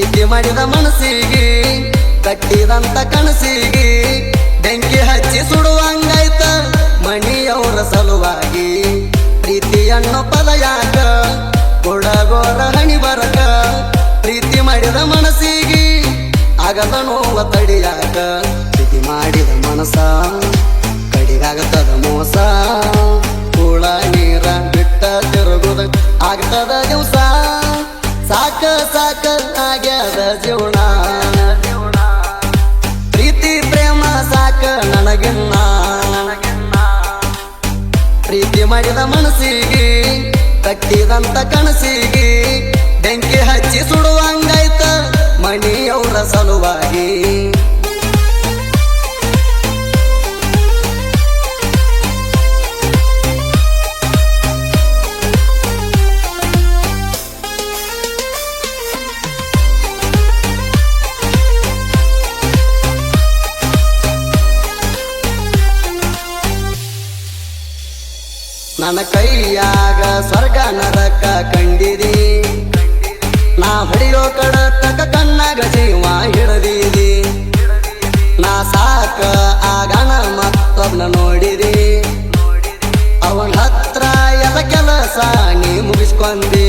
ಮಾಡಿದ ಮನಸ್ಸಿಗೆ, ಕಟ್ಟಿದಂತ ಕನಸಿಗೆ, ಬೆಂಕಿ ಹಚ್ಚಿ ಸುಡುವಂಗಾಯ್ತ ಮಣಿಯವರ ಸಲುವಾಗಿ. ಪ್ರೀತಿ ಅನ್ನೋ ಪದ ಯಾಕ ಕೊಡಗೋರ ಹಣಿ ಬರಕ ಪ್ರೀತಿ ಮಾಡಿದ ಮನಸ್ಸಿಗೆ, ಆಗದ ನೋವ ತಡಿಯಾಕ ಪ್ರೀತಿ ಮಾಡಿದ ಮನಸ ಕಡಿಗಾಗತದ ಮೋಸ. ಕಟ್ಟಿದಂತ ಕನಸಿಗೆ ಬೆಂಕಿ ಹಚ್ಚಿ ಸುಡುವಂಗಾಯ್ತ ಮಣಿಯವರ ಸಲುವಾಗಿ. ನನ್ನ ಕೈಯಾಗ ನಾ ಕಡ ತಕ ಕಣ್ಣಾಗ ಜೀವ ಹಿಡದಿದಿ. ನಾ ಸಾಕ ಆಗಣ ಮತ್ತೊಬ್ನ ನೋಡಿರಿ ಅವನ ಹತ್ರ ಎಲ್ಲ ಕೆಲಸ ನೀ ಮುಗಿಸ್ಕೊಂಡಿ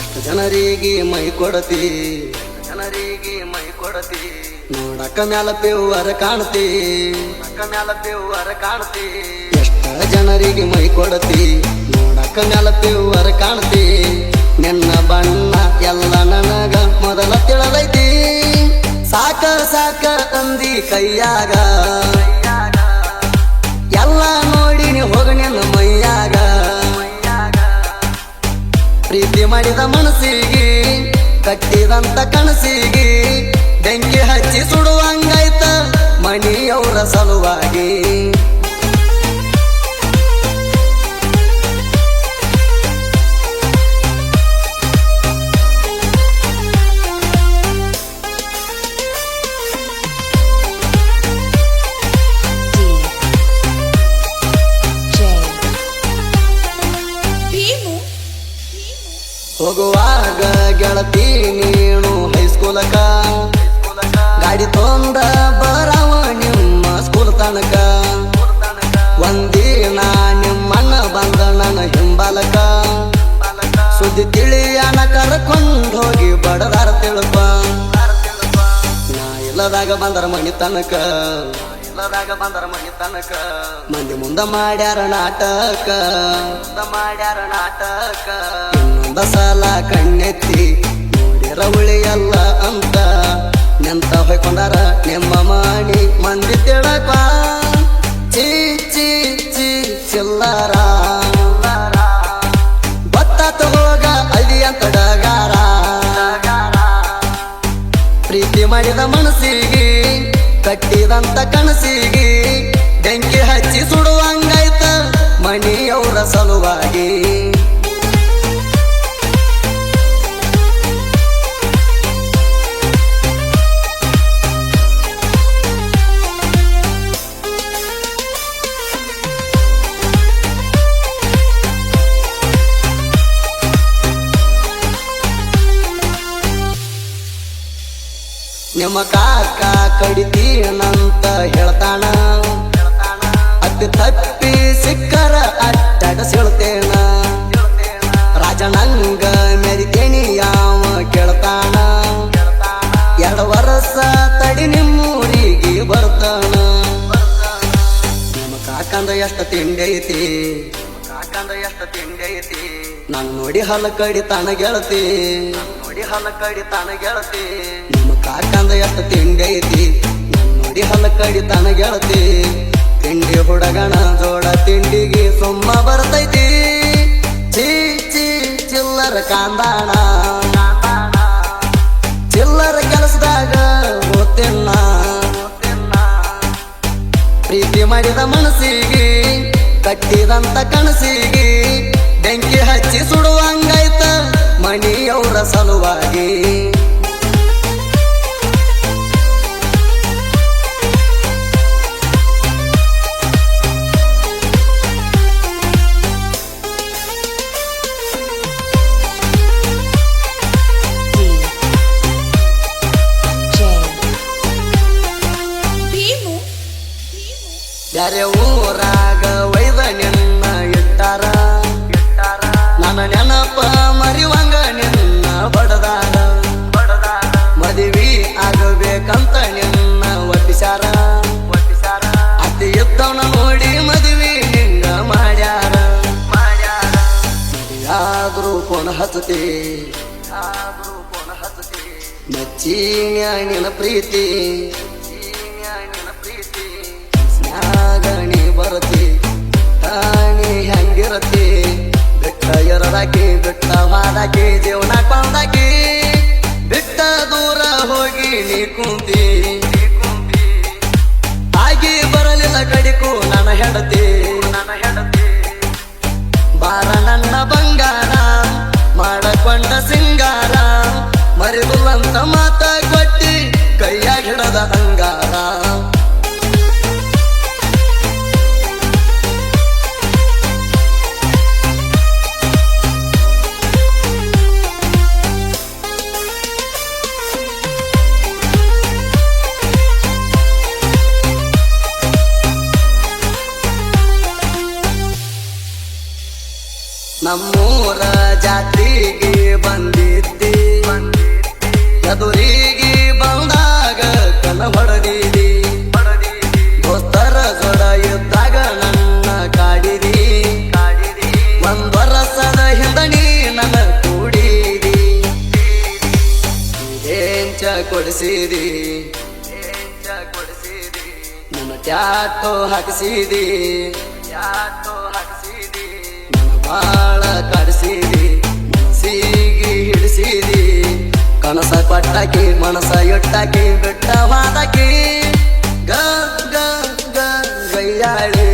ಎಷ್ಟು ಜನರಿಗೆ ಮೈ ಕೊಡತಿ? ಜನರಿಗೆ ಮೈ ಕೊಡತಿ ನೋಡಕ ಮ್ಯಾಲ ಪೇವರ ಕಾಣ್ತಿ. ಮ್ಯಾಲ ಪೇವರ ಕಾಣ್ತಿ ಎಷ್ಟ ಜನರಿಗೆ ಮೈ ಕೊಡತಿ? ನೋಡಕ ಮ್ಯಾಲ ಪೇವರ ಕಾಣ್ತಿ. ನಿನ್ನ ಬಣ್ಣ ಎಲ್ಲ ನನಗ ಮೊದಲ ತಿಳಲೈತಿ ಸಾಕ ಸಾಕ ಅಂದಿ ಕೈಯಾಗ. ಎಲ್ಲ ನೋಡಿ ನೀ ಹೋಗ ನಿನ್ನ ಮೈಯಾಗ. ಪ್ರೀತಿ ಮಾಡಿದ ಮನಸ್ಸಿಗೆ, ಕಟ್ಟಿದಂತ ಕನಸಿಗೆ, ಬೆಂಕಿ ಹಚ್ಚಿ ಸುಡುವಂಗಾಯ್ತ ಮಣಿಯವರ ಸಲುವಾಗಿ. ಗೆಳತಿ ನೀನು ಹೈಸ್ಕೂಲಕ ಗಾಡಿ ತೊಂದ ಬರವ ನಿಮ್ಮ ಸ್ಕೂಲ್ ತನಕ. ಒಂದಿನ ನಿಮ್ಮಣ್ಣ ಬಂದ ನನ್ನ ಹಿಂಬಾಲಕ. ಸುದ್ದಿ ತಿಳಿಯನ ಕರ್ಕೊಂಡು ಹೋಗಿ ಬಡದಾರ ತಿಳಪ ನಾ ಇಲ್ಲದಾಗ ಬಂದರ ಮನಿ ತನಕ. ಇಲ್ಲದಾಗ ಬಂದರ ಮನಿ ತನಕ ಮಂದಿ ಮುಂದ ಮಾಡ್ಯಾರ ನಾಟಕ ಮುಂದ ಮಾಡ್ಯಾರ ನಾಟಕ. ಇನ್ನೊಂದ ಸಲ ಕಣ್ಣೆತ್ತಿ ನೋಡಿರ ಉಳಿಯಲ್ಲ ಅಂತ. ನೆಂತ ಹೊಯ್ಕೊಂಡಾರ ನಿಮ್ಮ ಮಾಡಿ ಮಂದಿ ತಿಳಕ. ಚೀ ಚೀ ಚೀ, ಚಿಲ್ಲರ. ಭತ್ತ ಹೋಗ ಅಲ್ಲಿ ಅಂತ ಡಗಾರ. ಪ್ರೀತಿ ಮಾಡಿದ ಮನಸ್ಸಿಗೆ ಕಟ್ಟಿದಂತ ಕನಸಿಗೆ ನಿಮ್ಮ ಕಾಕ ಕಡಿತೀನಂತ ಹೇಳ್ತಾನ ಅತಿ ತಪ್ಪಿ ಸಿಕ್ಕರ ಅಡ್ಡಾಡ ರಾಜ ರಾಜನಂಗ ಮೆರಿತೇನಿ ಯಾವ ಕೇಳ್ತಾನ ಎರಡು ವರ್ಷ ತಡಿ ನಿಮ್ಮೂರಿಗೆ ಬರ್ತಾನ ನಿಮ್ಮ ಕಾಕಂದ ಎಷ್ಟು ತಿಂಡಿ ಐತಿ? ನೋಡಿ ಹಲ ಕಡಿ ತಾನ ಗೆಳತಿ ನೋಡಿ ಹಲ ಕಡಿ ತಾನ ಗೆಳತಿ ನಿಮ್ಮ ಎತ್ತ ತಿಂಡಿ ಐತಿ. ನೋಡಿ ಹಲ ಕಡಿ ತನ ಗೆಳತಿ. ತಿಂಡಿ ಹುಡಗಣ ಜೋಡ ತಿಂಡಿಗೆ ಸುಮ್ಮ ಬರ್ತೈತಿ. ಚೀ ಚೀ ಚಿಲ್ಲರ ಕಾಂದಾಣ. ಚಿಲ್ಲರ ಕೆಲಸದಾಗ ಗೊತ್ತಿಲ್ಲ ಪ್ರೀತಿ ಮಾಡಿದ ಮನಸ್ಸಿಗೆ, ಕಟ್ಟಿದಂತ ಕನಸಿಗೆ, ಬೆಂಕಿ ಹಚ್ಚಿ ಸುಡುವಂಗಾಯ್ತ ಮಣಿಯವರ ಸಲುವಾಗಿ. ಬ್ಯಾರೆ ಊರಾಗ ವೈದ ನಿನ್ನ ಇಟ್ಟಾರ. ನನ್ನ ನೆನಪ ಮರಿವಂಗ ನಿನ್ನ ಬಡದಾರ. ಮದುವೆ ಆಗಬೇಕಂತ ನಿನ್ನ ಒಪ್ಪಿಸಾರ ಅತಿ ಇದ್ದವನ ನೋಡಿ ಮದುವೆ ಹಿಂಗ ಮಾಡ್ಯಾರ. ಮದುವೆಯಾದ್ರೂ ಪೋಣ ಹಚ್ಚತಿ ಮೆಚ್ಚಿನ ಪ್ರೀತಿ. ಸ್ನಾಗಣಿ ಬರತಿ, ತಾಣಿ ಹೆಂಗಿರತಿ? ಬಿಟ್ಟ ಎರಡಾಕಿ, ಬಿಟ್ಟ ಹಾಡಾಕಿ, ಜೀವನ ಕೊಂಡಾಕಿ. ಬಿಟ್ಟ ದೂರ ಹೋಗಿ ನೀ ಕುಂತಿ. ಆಗಿ ಬರಲಿಲ್ಲ ಕಡಿಕು ನನ್ನ ಹೆಂಡತಿ. ನಮ್ಮೂರ ಜಾತ್ರೆಗೆ ಬಂದಿದ್ದಿ. ಎದುರಿಗೆ ಬಂದಾಗ ಕನ ಹೊಡೆದಿದಿ. ದೋಸ್ತರ ಜೊಡ ಇದ್ದಾಗ ನನ್ನ ಕಾಡಿದಿ. ಒಂದ್ ವರ್ಷದ ಹಿಂದಣಿ ನನ್ನ ಕೂಡಿದಿ. ಏಂಚ ಕೊಡಿಸಿದಿ. ನನ್ನ ಟ್ಯಾಟೋ ಹಾಕಿಸಿದಿ. ಟ್ಯಾಟೋ ಬಾಳ ಕಡಿಸಿದಿ ಸೀಗಿ ಹಿಡಿಸಿದಿ. ಕನಸ ಪಟ್ಟಾಕಿ ಮನಸ ಇಟ್ಟಾಕಿ, ಬಿಟ್ಟ ಮಾತಾಕಿ ಗ ಗ ಗ ಗೈಯಾಳಿ ಗೈಯಾಳಿ.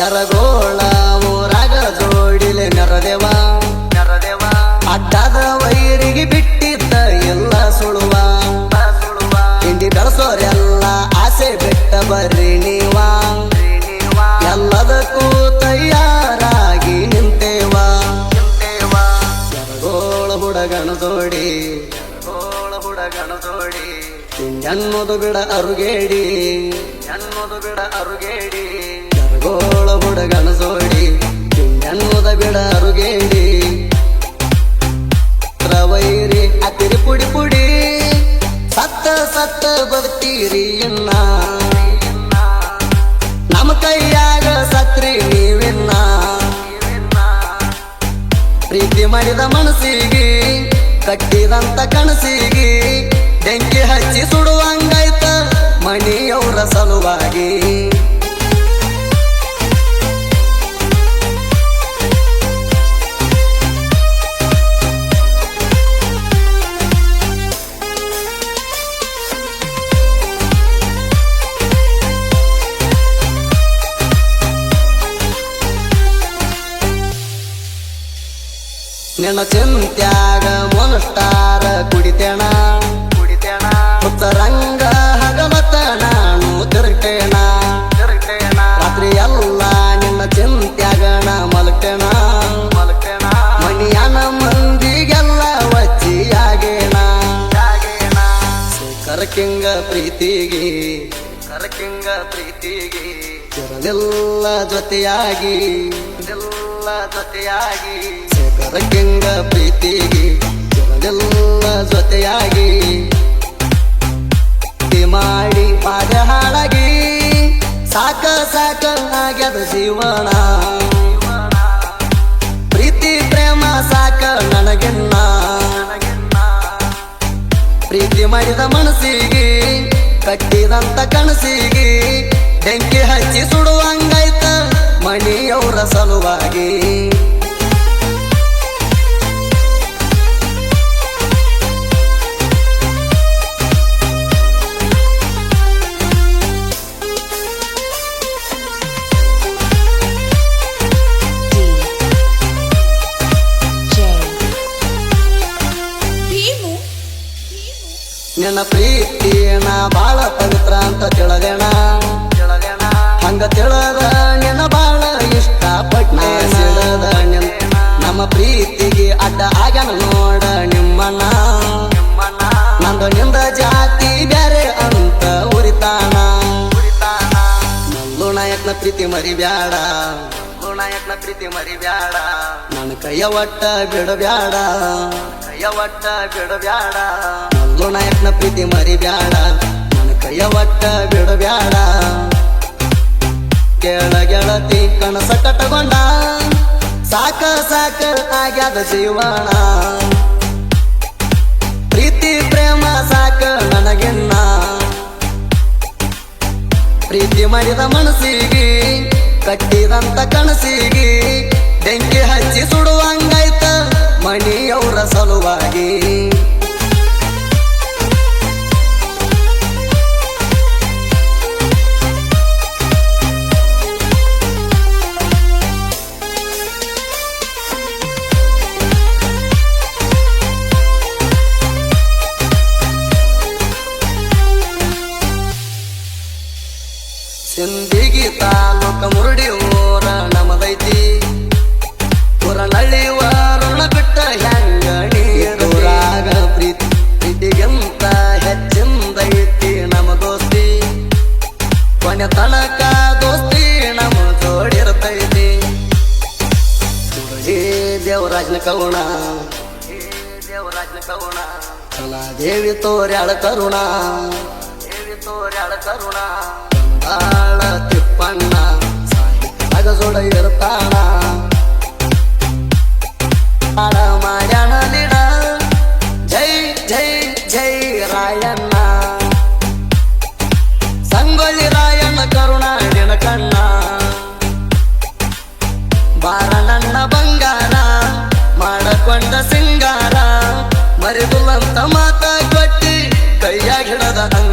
ಯರಗೋಳ ಊರಾಗ ಜೋಡಿಲೆ ನರದೇವ. ನರದೇವ ಅಡ್ಡದ ವೈರಿಗೆ ಬಿಟ್ಟಿದ್ದ ಎಲ್ಲ ಸುಳುವ. ತಿಂಡಿ ಬೆಳೆಸೋರೆಲ್ಲ ಆಸೆ ಬಿಟ್ಟ ಬರ್ರಿ ನೀವ. ಎಲ್ಲದಕ್ಕೂ ತಯಾರಾಗಿ ನಿಂತೇವ. ಯರಗೋಳ ಹುಡಗಣ ಜೋಡಿ. ಹುಡಗಣ ಜೋಡಿ ಅನ್ನೋದು ಬಿಡ ಅರುಗೇಡಿ ಅನ್ನೋದು ಬಿಡ ಅರುಗೇಡಿ. ಕರಗೋಳ ಹುಡುಗನ ಜೋಡಿ ಅನ್ನೋದ ಬಿಡ ಅರುಗೇಡಿ. ರವೈರಿ, ಅತಿರಿ ಪುಡಿ ಪುಡಿ, ಸತ್ತ ಸತ್ತ ಬರ್ತೀರಿ ಎನ್ನ. ನಮ್ಮ ಕೈಯಾಗ ಸತ್ರಿ ನೀವಿನ್ನ. ಪ್ರೀತಿ ಮಾಡಿದ ಮನಸ್ಸಿಗೆ, ಕಟ್ಟಿದಂತ ಕನಸಿಗೆ, ಬೆಂಕಿ ಹಚ್ಚಿ ಸುಡುವಂಗಾಯ್ತ ಮಣಿಯವರ ಸಲುವಾಗಿ. ನಿನ್ನ ಚಿಂತ್ಯಾಗ ಮೊನಸ್ಟಾರ ಕುಡಿತೇಣ. ಕುಡಿತೇಣ. ಉತ್ತರಂಗ ಹಗಮತ ನಾನು ತಿರುಗ್ತೇಣ ರಾತ್ರಿ ಎಲ್ಲ ನಿನ್ನ ಚಿಂತ್ಯಾಗಣ ಮಲಗ್ತೇಣ. ಮಲಗ್ತೇಣ. ಮಣಿಯನ ಮಂದಿಗೆಲ್ಲ ವಚ್ಚಿಯಾಗೇಣ. ಕರಕಿಂಗ ಪ್ರೀತಿಗೆ. ಕರಕಿಂಗ ಪ್ರೀತಿಗೆ. ಚಿರಲಿಲ್ಲ ಜೊತೆಯಾಗಿ. ಎಲ್ಲ ಜೊತೆಯಾಗಿ. ಕರಕಿಂಗ ಪ್ರೀತಿಗೆ ಚಿರಲಿಲ್ಲ ಜೊತೆಯಾಗಿ ಮಾಡಿ ಪಾದ ಹಾಳಾಗಿ. ಸಾಕ ಸಾಕ ಆಗ್ಯದ ಜೀವನ. ಪ್ರೀತಿ, ಪ್ರೇಮ ಸಾಕ ನನಗೆನ್ನ. ಪ್ರೀತಿ ಮಾಡಿದ ಮನಸ್ಸಿಗೆ, ಕಟ್ಟಿದಂತ ಕನಸಿಗೆ, ಬೆಂಕಿ ಹಚ್ಚಿ ಸುಡುವಂಗಾಯ್ತ ಮಣಿಯವರ ಸಲುವಾಗಿ. ನಮ್ಮ ಪ್ರೀತಿಗೆ ಅಡ್ಡ ಆಗ್ಯಾನ ನೋಡ ನಿಮ್ಮನ ನಂದು ನಿಂದ ಜಾತಿ ಬ್ಯಾರೆ ಅಂತ ಉರಿತಾನ. ನಂದು ನಾಯಕ್ನ ಪ್ರೀತಿ ಮರಿಬ್ಯಾಡ. ನಾಯಕ್ನ ಪ್ರೀತಿ ಮರಿಬ್ಯಾಡ ನನ್ನ ಕೈಯ ಒಟ್ಟ ಬಿಡಬ್ಯಾಡ. ಕೈಯ ಒಟ್ಟ ಬಿಡಬ್ಯಾಡ ನಂದು ನಾಯಕ್ನ ಪ್ರೀತಿ ಮರಿಬ್ಯಾಡ. ನನ್ನ ಕೈಯ ಒಟ್ಟ ಬಿಡಬ್ಯಾಡ. ಕೆಳ ಗೆಳತಿ ಕನಸ ಕಟ್ಟಗೊಂಡ ಸಾಕ ಸಾಕ ಆಗ್ಯಾದ ಜೀವನ. ಪ್ರೀತಿ, ಪ್ರೇಮ ಸಾಕ ನನಗೆನ್ನ. ಪ್ರೀತಿ ಮಾಡಿದ ಮನಸ್ಸಿಗೆ, ಕಟ್ಟಿದಂತ ಕನಸಿಗೆ, ಬೆಂಕಿ ಹಚ್ಚಿ ಸುಡುವಂಗಾಯ್ತ ಮಣಿಯವರ ಸಲುವಾಗಿ. ಕಲಾದೇವಿ ತೋರ್ಯಾಳ ಕರುಣ. ದೇವಿ ತೋರ್ಯಾಳ ಕರುಣ. 나랑